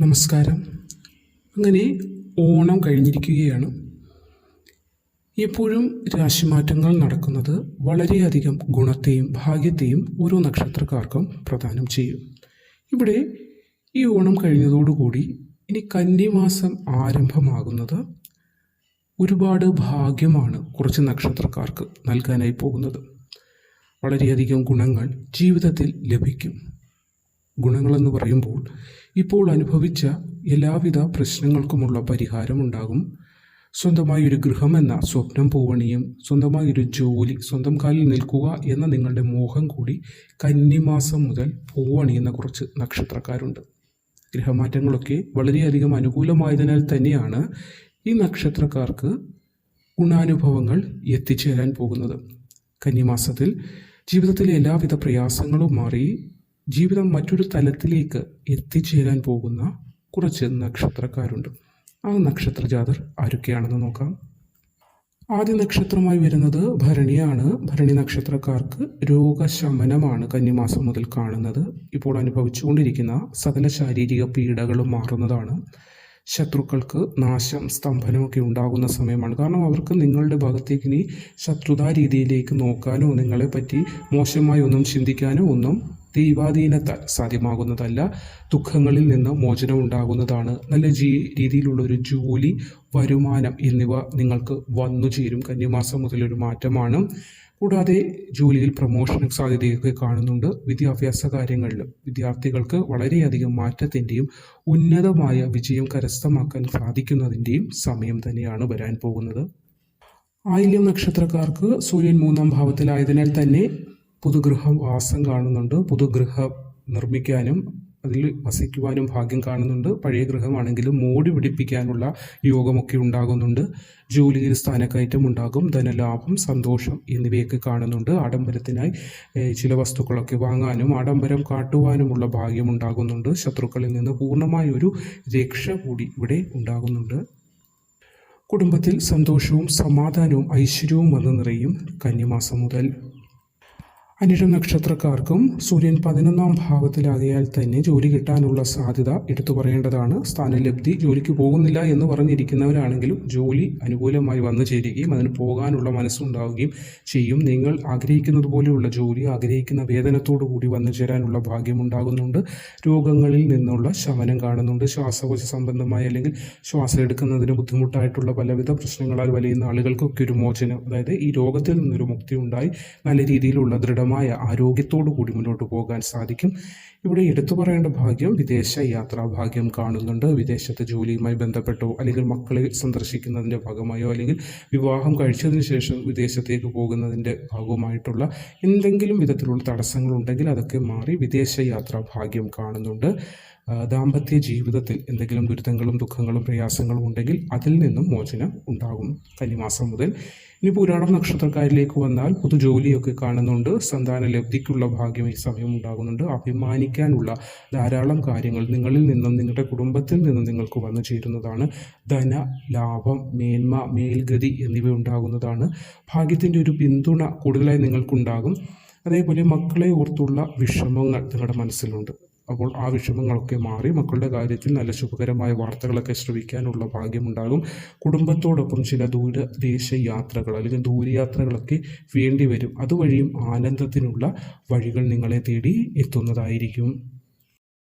നമസ്കാരം. അങ്ങനെ ഓണം കഴിഞ്ഞിരിക്കുകയാണ്. എപ്പോഴും രാശിമാറ്റങ്ങൾ നടക്കുന്നത് വളരെയധികം ഗുണത്തെയും ഭാഗ്യത്തെയും ഓരോ നക്ഷത്രക്കാർക്കും പ്രദാനം ചെയ്യും. ഇവിടെ ഈ ഓണം കഴിഞ്ഞതോടുകൂടി ഇനി കന്നിമാസം ആരംഭമാകുന്നത് ഒരുപാട് ഭാഗ്യമാണ് കുറച്ച് നക്ഷത്രക്കാർക്ക് നൽകാനായി പോകുന്നത്. വളരെയധികം ഗുണങ്ങൾ ജീവിതത്തിൽ ലഭിക്കും. ഗുണങ്ങളെന്ന് പറയുമ്പോൾ ഇപ്പോൾ അനുഭവിച്ച എല്ലാവിധ പ്രശ്നങ്ങൾക്കുമുള്ള പരിഹാരമുണ്ടാകും സ്വന്തമായി ഒരു ഗൃഹം എന്ന സ്വപ്നം പൂവണിയും സ്വന്തമായി ഒരു ജോലി സ്വന്തം കാലിൽ നിൽക്കുക എന്ന നിങ്ങളുടെ മോഹം കൂടി കന്നിമാസം മുതൽ പൂവണിയുന്ന കുറച്ച് നക്ഷത്രക്കാരുണ്ട്. ഗ്രഹമാറ്റങ്ങളൊക്കെ വളരെയധികം അനുകൂലമായതിനാൽ തന്നെയാണ് ഈ നക്ഷത്രക്കാർക്ക് ഗുണാനുഭവങ്ങൾ എത്തിച്ചേരാൻ പോകുന്നത്. കന്നിമാസത്തിൽ ജീവിതത്തിലെ എല്ലാവിധ പ്രയാസങ്ങളും മാറി ജീവിതം മറ്റൊരു തലത്തിലേക്ക് എത്തിച്ചേരാൻ പോകുന്ന കുറച്ച് നക്ഷത്രക്കാരുണ്ട്. ആ നക്ഷത്ര ജാതർ ആരൊക്കെയാണെന്ന് നോക്കാം. ആദ്യ നക്ഷത്രമായി വരുന്നത് ഭരണിയാണ്. ഭരണി നക്ഷത്രക്കാർക്ക് രോഗശമനമാണ് കന്നിമാസം മുതൽ കാണുന്നത്. ഇപ്പോൾ അനുഭവിച്ചുകൊണ്ടിരിക്കുന്ന സകല ശാരീരിക പീഡകളും മാറുന്നതാണ്. ശത്രുക്കൾക്ക് നാശം സ്തംഭനമൊക്കെ ഉണ്ടാകുന്ന സമയമാണ്. കാരണം അവർക്ക് നിങ്ങളുടെ ഭാഗത്തേക്ക് ഇനി ശത്രുതാ രീതിയിലേക്ക് നോക്കാനോ നിങ്ങളെ പറ്റി മോശമായി ഒന്നും ചിന്തിക്കാനോ ഒന്നും ദൈവാധീനത്താൽ സാധ്യമാകുന്നതല്ല ദുഃഖങ്ങളിൽ നിന്ന് മോചനം ഉണ്ടാകുന്നതാണ് നല്ല ജീ രീതിയിലുള്ള ഒരു ജോലി വരുമാനം എന്നിവ നിങ്ങൾക്ക് വന്നു ചേരും. കന്യമാസം മുതലൊരു മാറ്റമാണ്. കൂടാതെ ജോലിയിൽ പ്രൊമോഷൻ സാധ്യതയൊക്കെ കാണുന്നുണ്ട്. വിദ്യാഭ്യാസ കാര്യങ്ങളിൽ വിദ്യാർത്ഥികൾക്ക് വളരെയധികം മാറ്റത്തിന്റെയും ഉന്നതമായ വിജയം കരസ്ഥമാക്കാൻ സാധിക്കുന്നതിന്റെയും സമയം തന്നെയാണ് വരാൻ പോകുന്നത്. ആയില്യം നക്ഷത്രക്കാർക്ക് സൂര്യൻ മൂന്നാം ഭാവത്തിലായതിനാൽ തന്നെ പുതുഗൃഹവാസം കാണുന്നുണ്ട്. പുതുഗൃഹം നിർമ്മിക്കാനും അതിൽ വസിക്കുവാനും ഭാഗ്യം കാണുന്നുണ്ട്. പഴയ ഗൃഹമാണെങ്കിലും മോടി പിടിപ്പിക്കാനുള്ള യോഗമൊക്കെ ഉണ്ടാകുന്നുണ്ട്. ജോലിയിൽ സ്ഥാനക്കയറ്റം ഉണ്ടാകും. ധനലാഭം സന്തോഷം എന്നിവയൊക്കെ കാണുന്നുണ്ട്. ആഡംബരത്തിനായി ചില വസ്തുക്കളൊക്കെ വാങ്ങാനും ആഡംബരം കാട്ടുവാനുമുള്ള ഭാഗ്യം ഉണ്ടാകുന്നുണ്ട്. ശത്രുക്കളിൽ നിന്ന് പൂർണമായ ഒരു രക്ഷ കൂടി ഇവിടെ ഉണ്ടാകുന്നുണ്ട്. കുടുംബത്തിൽ സന്തോഷവും സമാധാനവും ഐശ്വര്യവും വന്ന് നിറയും കന്നിമാസം മുതൽ അനിഴം നക്ഷത്രക്കാർക്കും സൂര്യൻ പതിനൊന്നാം ഭാവത്തിലാകിയാൽ തന്നെ ജോലി കിട്ടാനുള്ള സാധ്യത എടുത്തു പറയേണ്ടതാണ്. സ്ഥാനലബ്ധി ജോലിക്ക് പോകുന്നില്ല എന്ന് പറഞ്ഞിരിക്കുന്നവരാണെങ്കിലും ജോലി അനുകൂലമായി വന്നു ചേരുകയും അതിന് പോകാനുള്ള മനസ്സുണ്ടാവുകയും ചെയ്യും. നിങ്ങൾ ആഗ്രഹിക്കുന്നത് പോലെയുള്ള ജോലി ആഗ്രഹിക്കുന്ന വേതനത്തോടു കൂടി വന്നു ചേരാനുള്ള ഭാഗ്യമുണ്ടാകുന്നുണ്ട്. രോഗങ്ങളിൽ നിന്നുള്ള ശമനം കാണുന്നുണ്ട്. ശ്വാസകോശ സംബന്ധമായ അല്ലെങ്കിൽ ശ്വാസം എടുക്കുന്നതിന് ബുദ്ധിമുട്ടായിട്ടുള്ള പലവിധ പ്രശ്നങ്ങളാൽ വലയുന്ന ആളുകൾക്കൊക്കെ ഒരു മോചനം അതായത് ഈ രോഗത്തിൽ നിന്നൊരു മുക്തി ഉണ്ടായി. നല്ല രീതിയിലുള്ള ദൃഢമായ ആരോഗ്യത്തോടു കൂടി മുന്നോട്ട് പോകാൻ സാധിക്കും. ഇവിടെ എടുത്തു പറയേണ്ട ഭാഗ്യം വിദേശ യാത്രാ ഭാഗ്യം കാണുന്നുണ്ട്. വിദേശത്തെ ജോലിയുമായി ബന്ധപ്പെട്ടോ അല്ലെങ്കിൽ മക്കളെ സന്ദർശിക്കുന്നതിന്റെ ഭാഗമായോ അല്ലെങ്കിൽ വിവാഹം കഴിച്ചതിന് ശേഷം വിദേശത്തേക്ക് പോകുന്നതിന്റെ ഭാഗമായിട്ടുള്ള എന്തെങ്കിലും വിധത്തിലുള്ള തടസ്സങ്ങളുണ്ടെങ്കിൽ അതൊക്കെ മാറി വിദേശ യാത്രാ ഭാഗ്യം കാണുന്നുണ്ട്. ദാമ്പത്യ ജീവിതത്തിൽ എന്തെങ്കിലും ദുരിതങ്ങളും ദുഃഖങ്ങളും പ്രയാസങ്ങളും ഉണ്ടെങ്കിൽ അതിൽ നിന്നും മോചനം ഉണ്ടാകും. കന്നിമാസം മുതൽ ഇനി പുരാണം നക്ഷത്രക്കാരിലേക്ക് വന്നാൽ പുതുജോലിയൊക്കെ കാണുന്നുണ്ട്. സന്താന ലബ്ധിക്കുള്ള ഭാഗ്യം ഈ സമയം ഉണ്ടാകുന്നുണ്ട്. അഭിമാനിക്കാനുള്ള ധാരാളം കാര്യങ്ങൾ നിങ്ങളിൽ നിന്നും നിങ്ങളുടെ കുടുംബത്തിൽ നിന്നും നിങ്ങൾക്ക് വന്നു ചേരുന്നതാണ്. ധന ലാഭം മേന്മ മേൽഗതി എന്നിവ ഉണ്ടാകുന്നതാണ് ഭാഗ്യത്തിന്റെ ഒരു പിന്തുണ കൂടുതലായി നിങ്ങൾക്കുണ്ടാകും. അതേപോലെ മക്കളെ ഓർത്തുള്ള വിഷമങ്ങൾ നിങ്ങളുടെ മനസ്സിലുണ്ട്. അപ്പോൾ ആ വിഷമങ്ങളൊക്കെ മാറി മക്കളുടെ കാര്യത്തിൽ നല്ല ശുഭകരമായ വാർത്തകളൊക്കെ ശ്രവിക്കാനുള്ള ഭാഗ്യമുണ്ടാകും. കുടുംബത്തോടൊപ്പം ചില ദൂരദേശ യാത്രകൾ അല്ലെങ്കിൽ ദൂരയാത്രകളൊക്കെ വേണ്ടി വരും അതുവഴിയും ആനന്ദത്തിനുള്ള വഴികൾ നിങ്ങളെ തേടി എത്തുന്നതായിരിക്കും.